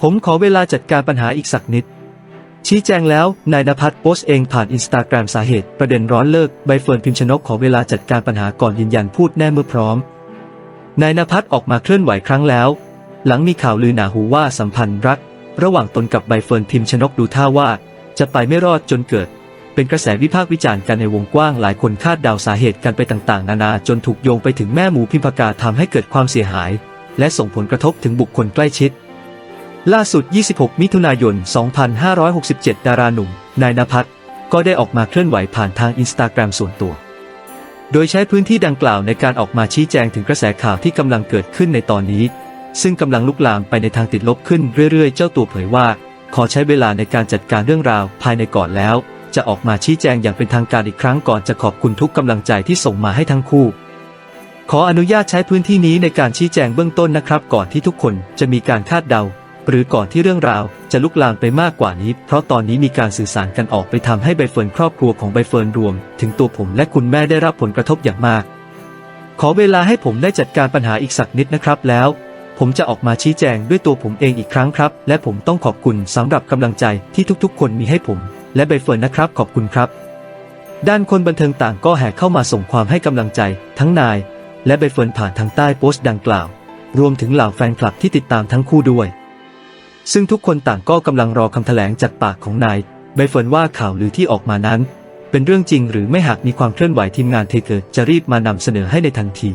ผมขอเวลาจัดการปัญหาอีกสักนิด ชี้แจงแล้ว นายนภัสโพสต์เองผ่านอินสตาแกรมสาเหตุ ประเด็นร้อนเลิก ใบเฟิร์นพิมชนกขอเวลาจัดการปัญหาก่อนยืนยันพูดแน่เมื่อพร้อม นายนภัสออกมาเคลื่อนไหวครั้งแล้ว หลังมีข่าวลือหนาหูว่าสัมพันธ์รัก ระหว่างตนกับใบเฟิร์นพิมชนกดูท่าว่า จะไปไม่รอดจนเกิด เป็นกระแสวิพากษ์วิจารณ์กันในวงกว้างหลายคนคาดเดาสาเหตุกันไปต่างๆ นานาจนถูกโยงไปถึงแม่หมูพิมพากาทำให้เกิดความเสียหาย และส่งผลกระทบถึงบุคคลใกล้ชิด ล่าสุด 26 มิถุนายน 2567 ดาราหนุ่ม นายนภัสก็ได้ออกมาเคลื่อนไหวผ่านทางอินสตาแกรมส่วนตัว โดยใช้พื้นที่ดังกล่าวในการออกมาชี้แจงถึงกระแสข่าวที่กำลังเกิดขึ้นในตอนนี้ ซึ่งกำลังลุกลามไปในทางติดลบขึ้นเรื่อยๆ เจ้าตัวเผยว่า ขอใช้เวลาในการจัดการเรื่องราวภายในก่อนแล้ว จะออกมาชี้แจงอย่างเป็นทางการอีกครั้งก่อนจะขอบคุณทุกกำลังใจที่ส่งมาให้ทั้งคู่ขออนุญาตใช้พื้นที่นี้ในการชี้แจงเบื้องต้นนะครับ ก่อนที่ทุกคนจะมีการคาดเดา หรือก่อนที่เรื่องราวจะลุกลามไปมากกว่านี้ เพราะตอนนี้มีการสื่อสารกันออกไปทำให้ใบเฟิร์นครอบครัวของใบเฟิร์นรวม ถึงตัวผมและคุณแม่ได้รับผลกระทบอย่างมาก ขอเวลาให้ผมได้จัดการปัญหาอีกสักนิดนะครับแล้ว ผมจะออกมาชี้แจงด้วยตัวผมเองอีกครั้งครับ และผมต้องขอบคุณสำหรับกำลังใจที่ทุกๆ คนมีให้ผม และใบเฟิร์นนะครับขอบคุณครับ ด้านคนบันเทิงต่างก็แห่เข้ามาส่งความให้กำลังใจ ทั้งนาย และใบเฟิร์นผ่านทางใต้โพสต์ดังกล่าว รวมถึงเหล่าแฟนคลับที่ติดตามทั้งคู่ด้วย ซึ่งทุกคนต่างก็กำลังรอคำแถลงจากปากของนายใบเฟิร์นว่าข่าวลือที่ออกมานั้น เป็นเรื่องจริงหรือไม่หากมีความเคลื่อนไหวทีมงานเทเกอร์จะรีบมานำเสนอให้ในทันที